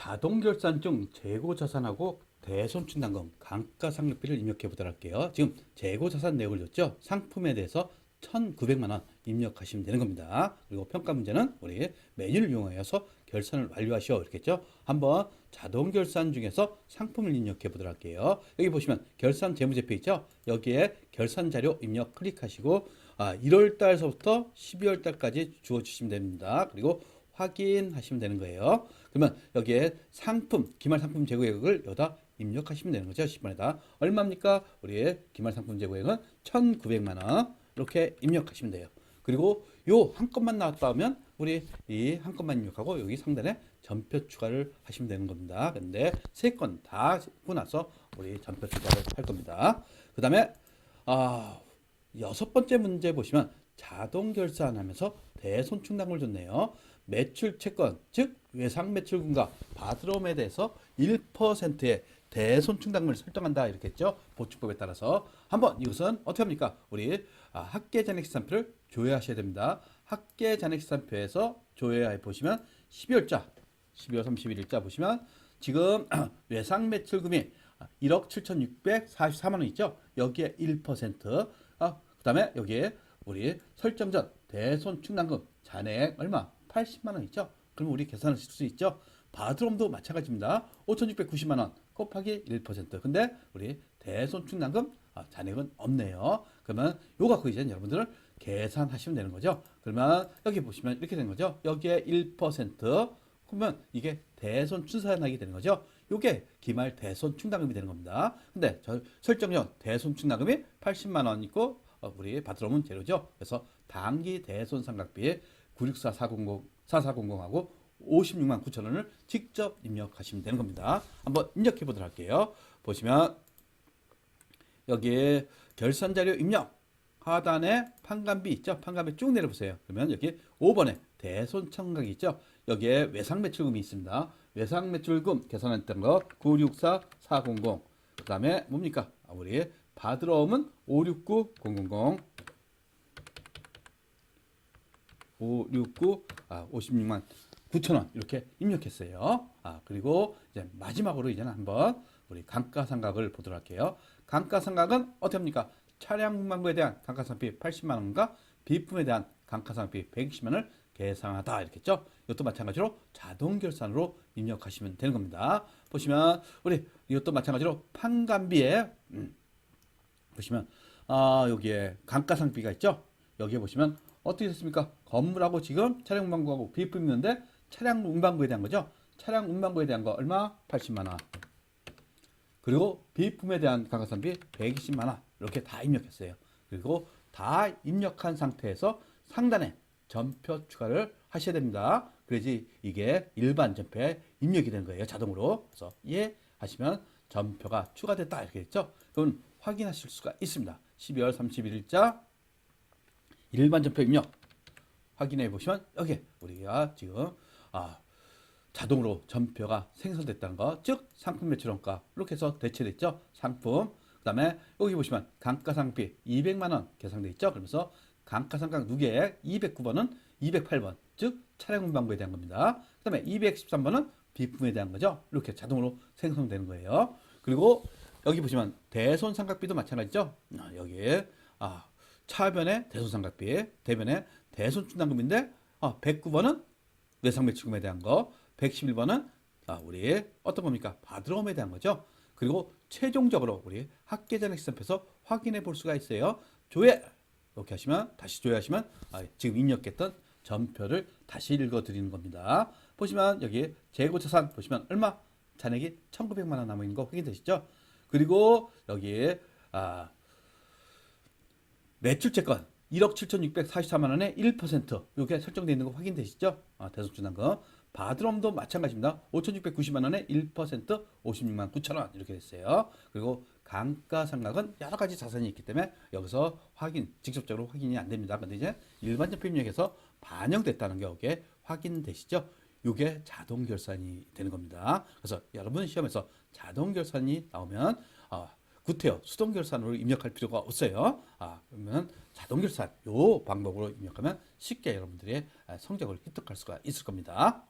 자동 결산 중 재고 자산하고 대손충당금 감가상각비를 입력해 보도록 할게요. 지금 재고 자산 내역을 줬죠. 상품에 대해서 1,900만 원 입력하시면 되는 겁니다. 그리고 평가 문제는 우리 메뉴를 이용하여서 결산을 완료하시오 이렇게 했죠. 한번 자동 결산 중에서 상품을 입력해 보도록 할게요. 여기 보시면 결산 재무제표 있죠. 여기에 결산 자료 입력 클릭하시고 아, 1월 달서부터 12월 달까지 주어 주시면 됩니다. 그리고 확인하시면 되는 거예요. 그러면 여기에 상품, 기말 상품 재고액을 여기다 입력하시면 되는 거죠. 10번에다. 얼마입니까? 우리의 기말 상품 재고액은 1,900만 원. 이렇게 입력하시면 돼요. 그리고 요 한 건만 나왔다 하면 우리 이 한 건만 입력하고 여기 상단에 전표 추가를 하시면 되는 겁니다. 근데 세 건 다 하고 나서 우리 전표 추가를 할 겁니다. 그 다음에 아, 여섯 번째 문제 보시면 자동 결산하면서 대손충당을 줬네요. 매출 채권, 즉 외상 매출 금과 바드롬에 대해서 1%의 대손충당을 설정한다 이렇게 했죠. 보충법에 따라서 한번 이것은 어떻게 합니까? 우리 아, 학계 잔액 시산표를 조회하셔야 됩니다. 학계 잔액 시산표에서 조회해 보시면 12월자, 12월 31일자 보시면 지금 외상 매출금이 1억 7,644만 원 있죠. 여기에 1%. 아, 그다음에 여기에 우리 설정 전 대손 충당금 잔액 얼마? 80만 원 있죠. 그러면 우리 계산을 쓸 수 있죠. 바드롬도 마찬가지입니다. 5,690만 원 곱하기 1%. 근데 우리 대손 충당금 아, 잔액은 없네요. 그러면 요 갖고 이제 여러분들은 계산하시면 되는 거죠. 그러면 여기 보시면 이렇게 되는 거죠. 여기에 1% 그러면 이게 대손 추산하게 되는 거죠. 요게 기말 대손 충당금이 되는 겁니다. 근데 저 설정형 대손 충당금이 80만 원 있고 어, 우리 바트롬은 제로죠. 그래서 단기 대손 상각비 964400 4400하고 56만 9천 원을 직접 입력하시면 되는 겁니다. 한번 입력해 보도록 할게요. 보시면 여기에 결산 자료 입력 하단에 판관비 있죠? 판관비 쭉 내려보세요. 그러면 여기 5번에 대손 청각이 있죠? 여기에 외상 매출금이 있습니다. 외상 매출금 계산했던 거 964400. 그 다음에 뭡니까? 아, 우리 받으러 오면 569000. 569 아, 56만 9천 원 이렇게 입력했어요. 아, 그리고 이제 마지막으로 이제는 한번 우리 감가상각을 보도록 할게요. 감가상각은 어떻게 합니까? 차량 문방구에 대한 감가상각비 80만 원과 비품에 대한 감가상각비 120만 원을 계산하다 이렇게 했죠. 이것도 마찬가지로 자동 결산으로 입력하시면 되는 겁니다. 보시면 우리 이것도 마찬가지로 판관비에 음, 보시면 아, 여기에 감가상비가 있죠. 여기에 보시면 어떻게 됐습니까? 건물하고 지금 차량 운반구하고 비품 있는데 차량 운반구에 대한 거죠. 차량 운반구에 대한 거 얼마? 80만 원. 그리고 비품에 대한 감가상비 120만 원. 이렇게 다 입력했어요. 그리고 다 입력한 상태에서 상단에 전표 추가를 하셔야 됩니다. 그래야지 이게 일반 전표에 입력이 되는 거예요. 자동으로. 그래서 예 하시면 전표가 추가됐다 이렇게 됐죠. 그럼 확인하실 수가 있습니다. 12월 31일자 일반 전표 입력 확인해 보시면 여기 우리가 지금 아, 자동으로 전표가 생성됐다는 거, 즉 상품 매출원가 이렇게 해서 대체됐죠. 상품. 그 다음에 여기 보시면 감가상비 200만 원 계산돼 있죠. 그러면서 감가상각 누계액 209번은 208번, 즉 차량 운반부에 대한 겁니다. 그 다음에 213번은 비품에 대한 거죠. 이렇게 자동으로 생성되는 거예요. 그리고 여기 보시면 대손상각비도 마찬가지죠. 아, 여기에 아, 차변의 대손상각비, 대변의 대손 충당금인데 아, 109번은 외상매출금에 대한 거, 111번은 아, 우리 어떤 겁니까? 바드롬에 대한 거죠. 그리고 최종적으로 우리 학계전액 시점에서 확인해 볼 수가 있어요. 조회 이렇게 하시면 다시 조회하시면 아, 지금 입력했던 전표를 다시 읽어 드리는 겁니다. 보시면 여기 재고자산 보시면 얼마 잔액이 1,900만 원 남아 있는 거 확인되시죠? 그리고 여기에 아, 매출채권 1억 7,644만 원에 1% 이게 설정되어 있는 거 확인되시죠? 아, 대손주난금 바드롬도 마찬가지입니다. 5,690만 원에 1% 56만 9천 원 이렇게 됐어요. 그리고 감가상각은 여러 가지 자산이 있기 때문에 여기서 확인 직접적으로 확인이 안 됩니다. 근데 이제 일반 제품 입력에서 반영됐다는 게 여기에 확인되시죠? 이게 자동 결산이 되는 겁니다. 그래서 여러분 시험에서 자동 결산이 나오면 아, 구태여 수동 결산으로 입력할 필요가 없어요. 아, 그러면 자동 결산 요 방법으로 입력하면 쉽게 여러분들의 성적을 획득할 수가 있을 겁니다.